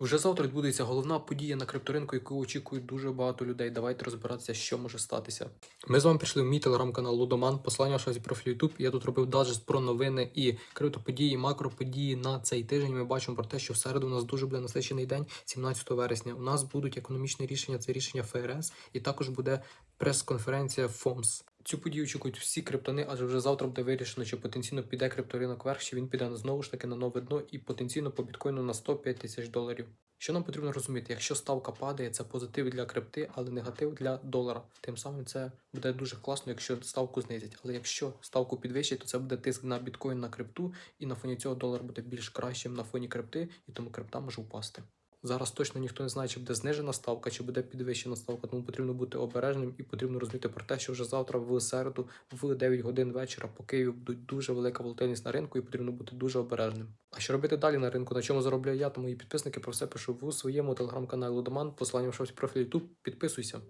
Вже завтра відбудеться головна подія на крипторинку, яку очікують дуже багато людей. Давайте розбиратися, що може статися. Ми з вами прийшли в мій телеграм-канал Лудоман. Посилання в шазі профілю YouTube. Я тут робив даджест про новини і криптоподії, макроподії на цей тиждень. Ми бачимо про те, що в середу у нас дуже буде насичений день, 17 вересня. У нас будуть економічні рішення, це рішення ФРС, і також буде прес-конференція ФОМС. Цю подію очікують всі криптони, адже вже завтра буде вирішено, чи потенційно піде крипторинок вверх, чи він піде знову ж таки на нове дно і потенційно по біткоїну на 105 тисяч доларів. Що нам потрібно розуміти, якщо ставка падає, це позитив для крипти, але негатив для долара. Тим самим це буде дуже класно, якщо ставку знизять. Але якщо ставку підвищать, то це буде тиск на біткоін на крипту, і на фоні цього долар буде більш кращим на фоні крипти, і тому крипта може впасти. Зараз точно ніхто не знає, чи буде знижена ставка, чи буде підвищена ставка, тому потрібно бути обережним і потрібно розуміти про те, що вже завтра в середу, в 9 годин вечора по Києві будуть дуже велика волатильність на ринку, і потрібно бути дуже обережним. А що робити далі на ринку? На чому заробляю я та мої підписники? Про все пишу в своєму телеграм-каналі Лудоман. Посилання в шапці профілі YouTube. Підписуйся.